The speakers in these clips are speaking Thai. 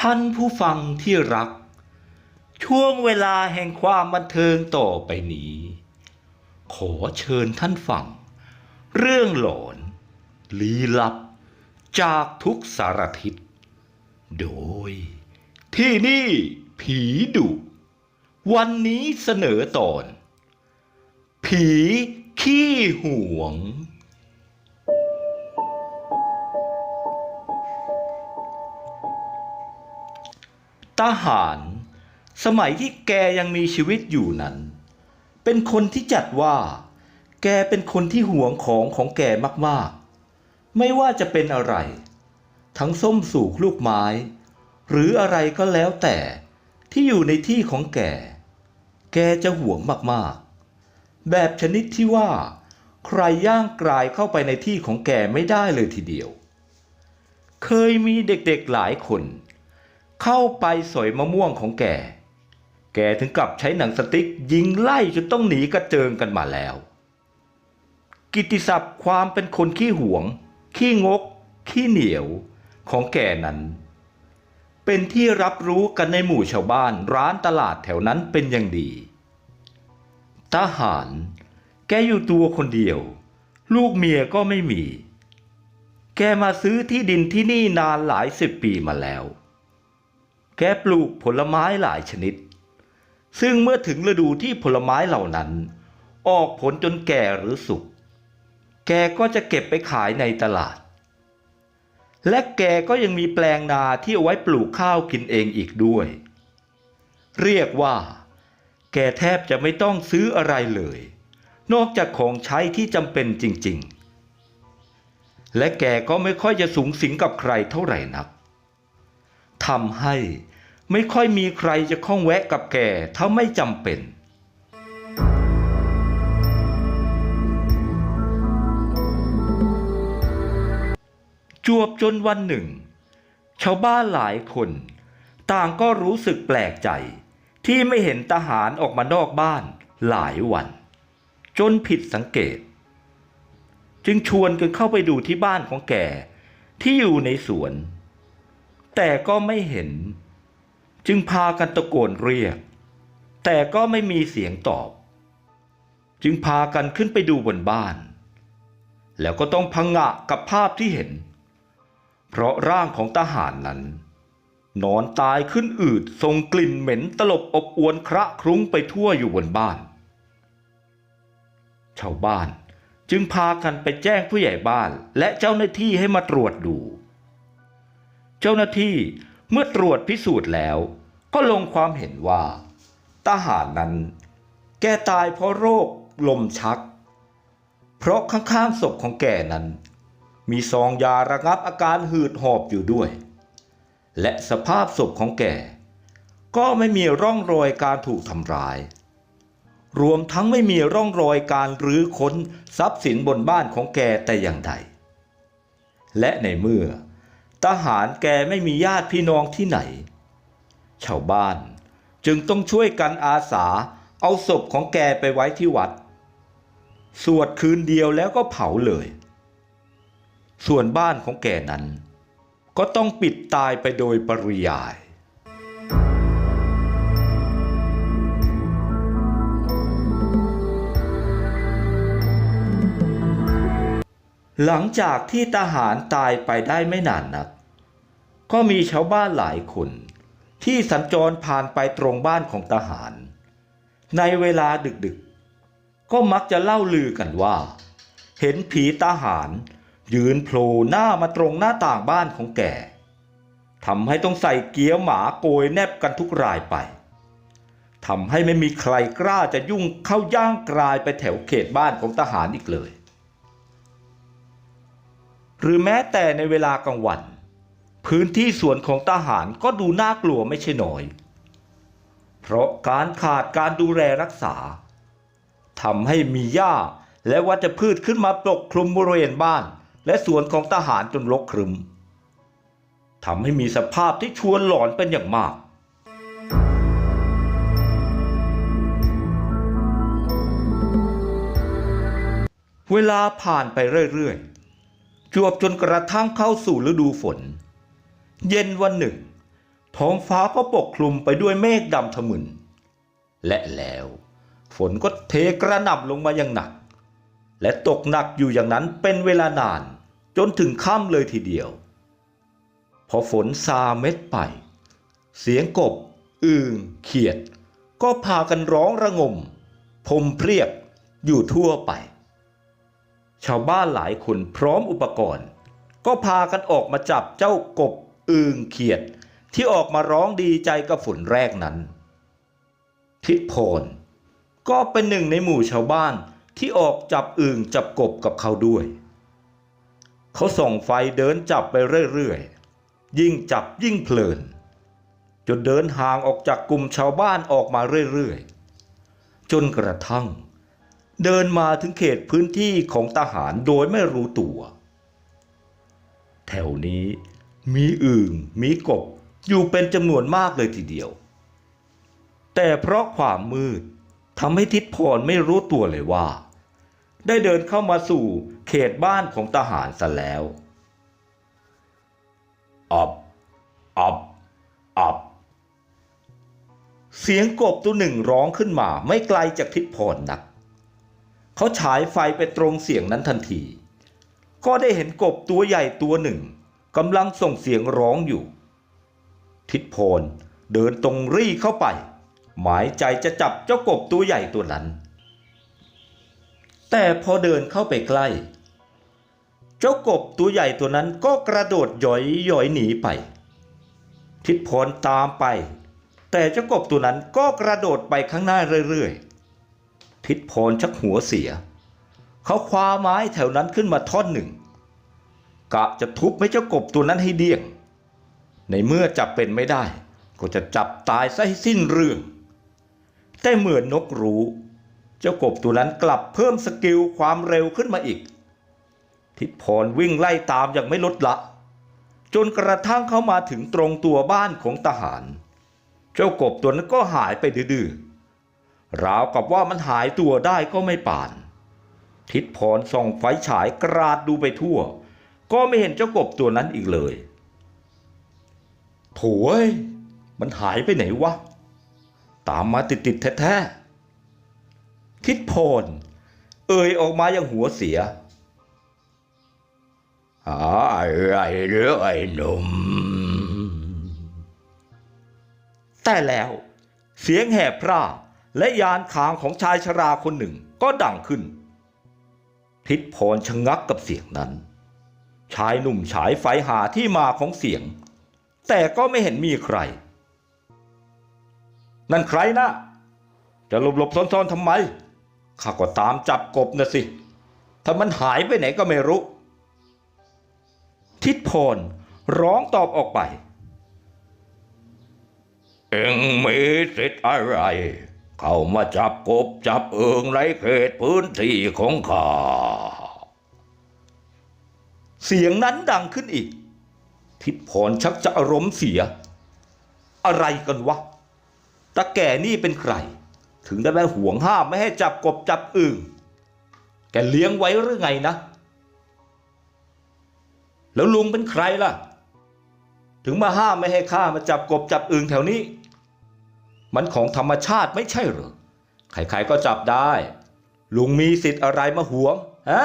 ท่านผู้ฟังที่รัก ช่วงเวลาแห่งความบันเทิงต่อไปนี้ ขอเชิญท่านฟัง เรื่องหลอน ลี้ลับ จากทุกสารทิศ โดย ที่นี่ผีดุวันนี้เสนอตอน ผีขี้ห่วง ทหาร สมัยที่แกยังมีชีวิตอยู่นั้น เป็นคนที่จัดว่า แกเป็นคนที่หวงของของแกมากๆ ไม่ว่าจะเป็นอะไร ทั้งส้มสูกลูกไม้ หรืออะไรก็แล้วแต่ที่อยู่ในที่ของแก แกจะหวงมากๆ แบบชนิดที่ว่า ใครย่างกลายเข้าไปในที่ของแกไม่ได้เลยทีเดียว เคยมีเด็กๆหลายคน เข้าไปสอยมะม่วงของแก แกถึงกับใช้หนังสติ๊กยิงไล่จนต้องหนีกระเจิงกันมาแล้ว กิตติศัพท์ความเป็นคนขี้หวง ขี้งก ขี้เหนียวของแกนั้น เป็นที่รับรู้กันในหมู่ชาวบ้านร้านตลาดแถวนั้นเป็นอย่างดี ทหาร แกอยู่ตัวคนเดียว ลูกเมียก็ไม่มี แกมาซื้อที่ดินที่นี่นานหลายสิบปีมาแล้ว แกปลูกผลไม้หลายชนิด ซึ่งเมื่อถึงฤดูที่ผลไม้เหล่านั้น ออกผลจนแก่หรือสุก แกก็จะเก็บไปขายในตลาด และแกก็ยังมีแปลงนาที่เอาไว้ปลูกข้าวกินเองอีกด้วย เรียกว่า แกแทบจะไม่ต้องซื้ออะไรเลย นอกจากของใช้ที่จำเป็นจริง ๆ และแกก็ไม่ค่อยจะสูงสิงกับใครเท่าไหร่นัก ทำให้ ไม่ค่อยมีใครจะข้องแวะกับแกถ้าไม่จำเป็น จวบจนวันหนึ่ง ชาวบ้านหลายคน ต่างก็รู้สึกแปลกใจ ที่ไม่เห็นทหารออกมานอกบ้านหลายวัน จนผิดสังเกต จึงชวนกันเข้าไปดูที่บ้านของแกที่อยู่ในสวน แต่ก็ไม่เห็น จึงพากันตะโกนเรียก แต่ก็ไม่มีเสียงตอบ จึงพากันขึ้นไปดูบนบ้าน แล้วก็ต้องพังงะกับภาพที่เห็น เพราะร่างของทหารนั้น นอนตายขึ้นอืดทรงกลิ่นเหม็นตลบอบอวนคระคลุ้งไปทั่วอยู่บนบ้าน ชาวบ้านจึงพากันไปแจ้งผู้ใหญ่บ้านและเจ้าหน้าที่ให้มาตรวจดู เจ้าหน้าที่เมื่อตรวจพิสูจน์แล้ว ก็ลงความเห็นว่า ทหารนั้น แกตายเพราะโรคลมชัก เพราะข้างๆศพของแกนั้น มีซองยาระงับอาการหืดหอบอยู่ด้วย และสภาพศพของแกก็ไม่มีร่องรอยการถูกทำร้าย รวมทั้งไม่มีร่องรอยการรื้อค้นทรัพย์สินบนบ้านของแกแต่อย่างใด และในเมื่อ ทหารแกไม่มีญาติพี่น้องที่ไหน ชาวบ้านจึงต้องช่วยกันอาสาเอาศพของแกไปไว้ที่วัด สวดคืนเดียวแล้วก็เผาเลย ส่วนบ้านของแกนั้น ก็ต้องปิดตายไปโดยปริยาย หลังจากที่ทหารตายไปได้ไม่นานนัก ก็มีชาวบ้านหลายคน ที่สัญจรผ่านไปตรงบ้านของทหาร ในเวลาดึกๆ ก็มักจะเล่าลือกันว่า เห็นผีทหาร ยืนโผล่หน้ามาตรงหน้าต่างบ้านของแกทำให้ต้องใส่เกียร์หมาโกยแนบกันทุกรายไปทำให้ไม่มีใครกล้าจะยุ่งเข้าย่างกลายไปแถวเขตบ้านของทหารอีกเลย หรือแม้แต่ในเวลากลางวัน พื้นที่สวนของทหารก็ดูน่ากลัวไม่ใช่น้อย เพราะการขาดการดูแลรักษาทำให้มีหญ้าและวัชพืชขึ้นมาปกคลุมบริเวณบ้าน และสวนของทหารจนรกครึมทำให้มีสภาพที่ชวนหลอนเป็นอย่างมากเวลาผ่านไปเรื่อยๆ จวบจนกระทั่งเข้าสู่ฤดูฝน เย็นวันหนึ่ง ท้องฟ้าก็ปกคลุมไปด้วยเมฆดำทะมึน และแล้วฝนก็เทกระหน่ำลงมาอย่างหนัก และตกหนักอยู่อย่างนั้นเป็นเวลานานจนถึงค่ำเลยทีเดียว พอฝนซาเม็ดไป เสียงกบ อึงเขียด ก็พากันร้องระงมพมเพรียบอยู่ทั่วไป ชาวบ้านหลายคนพร้อมอุปกรณ์ ก็พากันออกมาจับเจ้ากบอึงเขียด ที่ออกมาร้องดีใจกับฝนแรกนั้น ทิดพรก็เป็นหนึ่งในหมู่ชาวบ้านที่ออกจับอึงจับกบกับเขาด้วย เขาส่องไฟเดินจับไปเรื่อยๆ ยิ่งจับยิ่งเพลิน จนเดินห่างออกจากกลุ่มชาวบ้านออกมาเรื่อยๆ จนกระทั่ง เดินมาถึงเขตพื้นที่ของทหารโดยไม่รู้ตัว แถวนี้มีอึ่งมีกบอยู่เป็นจำนวนมากเลยทีเดียว แต่เพราะความมืดทำให้ทิดพรไม่รู้ตัวเลยว่า ได้เดินเข้ามาสู่เขตบ้านของทหารซะแล้วอับอับอับเสียงกบตัวหนึ่งร้องขึ้นมาไม่ไกลจากทิดพรนัก เขาฉายไฟไปตรงเสียงนั้นทันที ก็ได้เห็นกบตัวใหญ่ตัวหนึ่งกำลังส่งเสียงร้องอยู่ ทิดพรเดินตรงรี่เข้าไป หมายใจจะจับเจ้ากบตัวใหญ่ตัวนั้น แต่พอเดินเข้าไปใกล้ เจ้ากบตัวใหญ่ตัวนั้นก็กระโดดหย่อยหย่อยหนีไป ทิดพรตามไป แต่เจ้ากบตัวนั้นก็กระโดดไปข้างหน้าเรื่อยๆ ทิดพรชักหัวเสีย เขาคว้าไม้แถวนั้นขึ้นมาท่อนหนึ่ง กะจะทุบให้เจ้ากบตัวนั้นให้เดี้ยง ในเมื่อจับเป็นไม่ได้ ก็จะจับตายซะให้สิ้นเรื่อง แต่เหมือนนกรู้ เจ้ากบตัวนั้นกลับเพิ่มสกิลความเร็วขึ้นมาอีก ทิดพรวิ่งไล่ตามอย่างไม่ลดละ จนกระทั่งเข้ามาถึงตรงตัวบ้านของทหาร เจ้ากบตัวนั้นก็หายไปดื้อๆ ราวกับว่ามันหายตัวได้ก็ไม่ป่าน ทิดพรส่องไฟฉายกราดดูไปทั่ว ก็ไม่เห็นเจ้ากบตัวนั้นอีกเลยโถยมันหายไปไหนวะ ตามมาติดๆแท้ๆ ทิดพร เอ่ยออกมาอย่างหัวเสียอะไรหรือไอ้หนุ่มแต่แล้ว เสียงแหบพร่า และยานคางของชายชราคนหนึ่งก็ดังขึ้น ทิดพรชะงักกับเสียงนั้น ชายหนุ่มฉายไฟหาที่มาของเสียง แต่ก็ไม่เห็นมีใคร นั่นใครนะจะหลบหลบๆซ่อนๆทำไมข้าก็ตามจับกบนะสิถ้ามันหายไปไหนก็ไม่รู้ ทิดพรร้องตอบออกไป เอ็งมีสิทธิ์อะไร เข้ามาจับกบจับเอิงในเขตพื้นที่ของข้า เสียงนั้นดังขึ้นอีก ทิดพรชักจะอารมณ์เสีย อะไรกันวะตาแก่นี่เป็นใคร ถึงได้ไปห่วงห้ามไม่ให้จับกบจับอึงแกเลี้ยงไว้หรือไงนะ แล้วลุงเป็นใครล่ะ ถึงมาห้ามไม่ให้ข้ามาจับกบจับอึงแถวนี้ มันของธรรมชาติไม่ใช่เหรอ ใครๆก็จับได้ ลุงมีสิทธิ์อะไรมาหวง ฮะ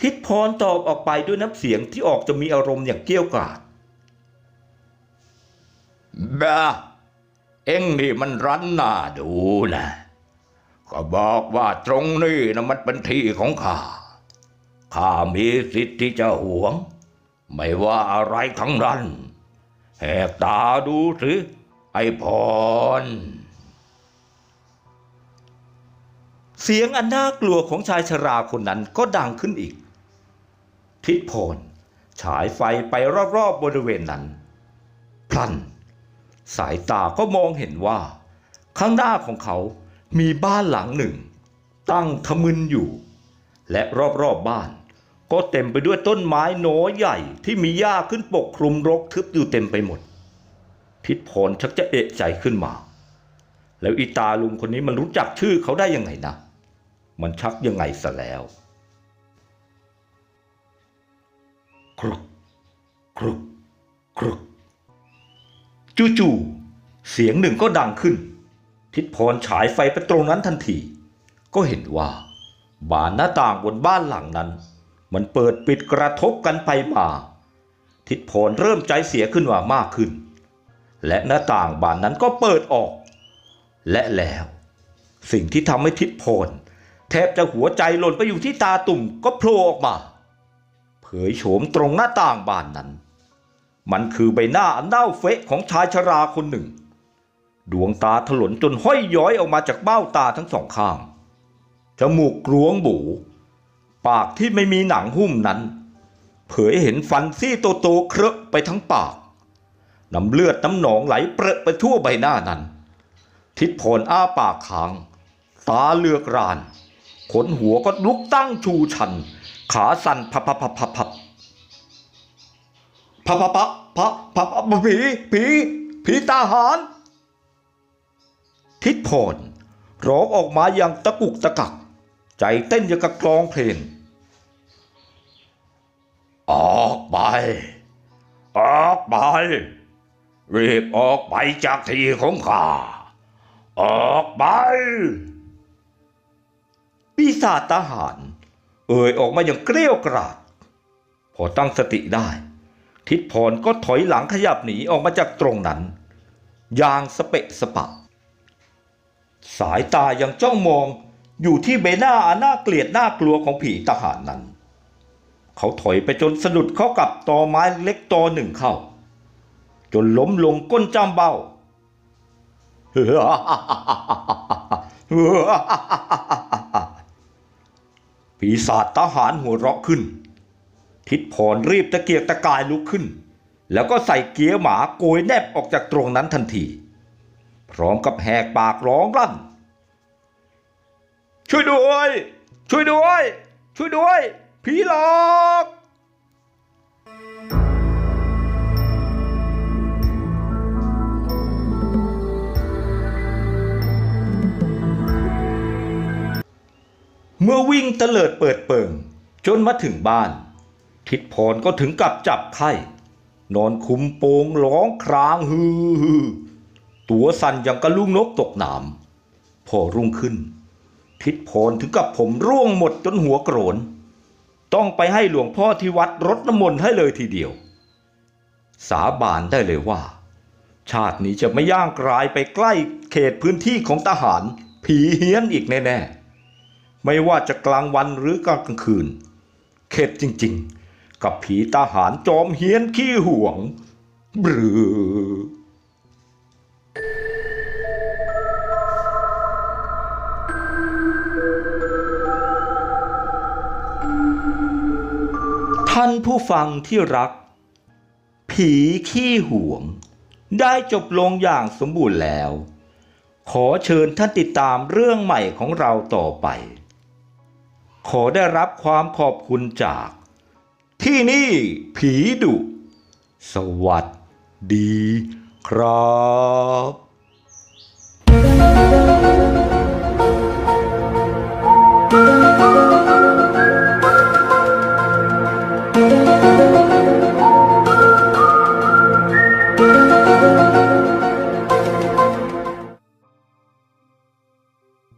ทิดพรตอบออกไปด้วยน้ำเสียงที่ออกจะมีอารมณ์อย่างเกี้ยวกราดบ้าเอ็งนี่มันรันหน้าดูนะ ก็บอกว่าตรงนี้นะมันเป็นที่ของข้า ข้ามีสิทธิ์ที่จะหวง ไม่ว่าอะไรทั้งนั้น แหกตาดูสิไอ้พร เสียงอันน่ากลัวของชายชราคนนั้นก็ดังขึ้นอีก ทิดพรฉายไฟไปรอบๆบริเวณนั้น พลัน สายตาก็มองเห็นว่า ข้างหน้าของเขามีบ้านหลังหนึ่ง ตั้งทะมึนอยู่ และรอบๆบบ้าน ก็เต็มไปด้วยต้นไม้โหนใหญ่ที่มีหญ้าขึ้นปกคลุมรกทึบอยู่เต็มไปหมดทิดพรชักจะเอะใจขึ้นมา แล้วอีตาลุงคนนี้มันรู้จักชื่อเขาได้ยังไงนะ มันชักยังไงซะแล้วครุกครุกครึกจู่ๆเสียงหนึ่งก็ดังขึ้น ทิดพรฉายไฟไปตรงนั้นทันที ก็เห็นว่า บานหน้าต่างบนบ้านหลังนั้น มันเปิดปิดกระทบกันไปมา ทิดพรเริ่มใจเสียขึ้นว่ามากขึ้น และหน้าต่างบานนั้นก็เปิดออก และแล้ว สิ่งที่ทำให้ทิดพรแทบจะหัวใจหล่นไปอยู่ที่ตาตุ่มก็โผล่ออกมา เผยโฉมตรงหน้าต่างบานนั้น มันคือใบหน้าอันเน่าเฟะของชายชราคนหนึ่ง ดวงตาถลนจนห้อยย้อยออกมาจากเบ้าตาทั้งสองข้าง จมูกกรวงบู ปากที่ไม่มีหนังหุ้มนั้น เผยเห็นฟันซี่โตๆเครอะไปทั้งปาก น้ำเลือดน้ำหนองไหลเปรอะไปทั่วใบหน้านั้น ทิดพรอ้าปากค้าง ตาเลือกราน ขนหัวก็ลุกตั้งชูชัน ขาสั่นพับพับพับพับพับพับพับพับพับพับพับผีผีผีตาหาร ทิดพรร้องออกมาอย่างตะกุกตะกัก ใจเต้นอย่างกับกลองเพลง ออกไป ออกไป รีบออกไปจากที่ของข้า ออกไป ปีศาจทหาร เอ่ยออกมาอย่างเกลี้ยวกราด พอตั้งสติได้ ทิดพรก็ถอยหลังขยับหนีออกมาจากตรงนั้น อย่างสเปะสปะ สายตายังจ้องมอง อยู่ที่ใบหน้าอนน่าเกลียดหน่ากลัวของผีทหารนั้น เขาถอยไปจนสะดุดเข้ากับตอไม้เล็กตอหนึ่งเข้า จนล้มลงก้นจ้ำเบ้าปีศาจทหารหัวเราะขึ้น ทิดพรรีบตะเกียกตะกายลุกขึ้น แล้วก็ใส่เกียร์หมาโกยแนบออกจากตรงนั้นทันที พร้อมกับแหกปากร้องลั่น ช่วยด้วย ช่วยด้วย ช่วยด้วย ผีหลอกเมื่อวิ่งเตลิดเปิดเปิง จนมาถึงบ้าน ทิดพรก็ถึงกับจับไข้ นอนคุมโปงร้องครางฮือฮือตัวสั่นอย่างกระลุงนกตกหนามพอรุ่งขึ้น ทิดพรถึงกับผมร่วงหมดจนหัวโกรน ต้องไปให้หลวงพ่อที่วัดรดน้ำมนต์ให้เลยทีเดียว สาบานได้เลยว่า ชาตินี้จะไม่ย่างกลายไปใกล้เขตพื้นที่ของทหาร ผีเฮี้ยนอีกแน่ๆ ไม่ว่าจะกลางวันหรือกลางคืน เข็ดจริงๆ กับผีทหารจอมเฮี้ยนขี้ห่วงหรือ ท่านผู้ฟังที่รัก ผีขี้ห่วง ได้จบลงอย่างสมบูรณ์แล้ว ขอเชิญท่านติดตามเรื่องใหม่ของเราต่อไป ขอได้รับความขอบคุณจาก ที่นี่ผีดุ สวัสดีครับ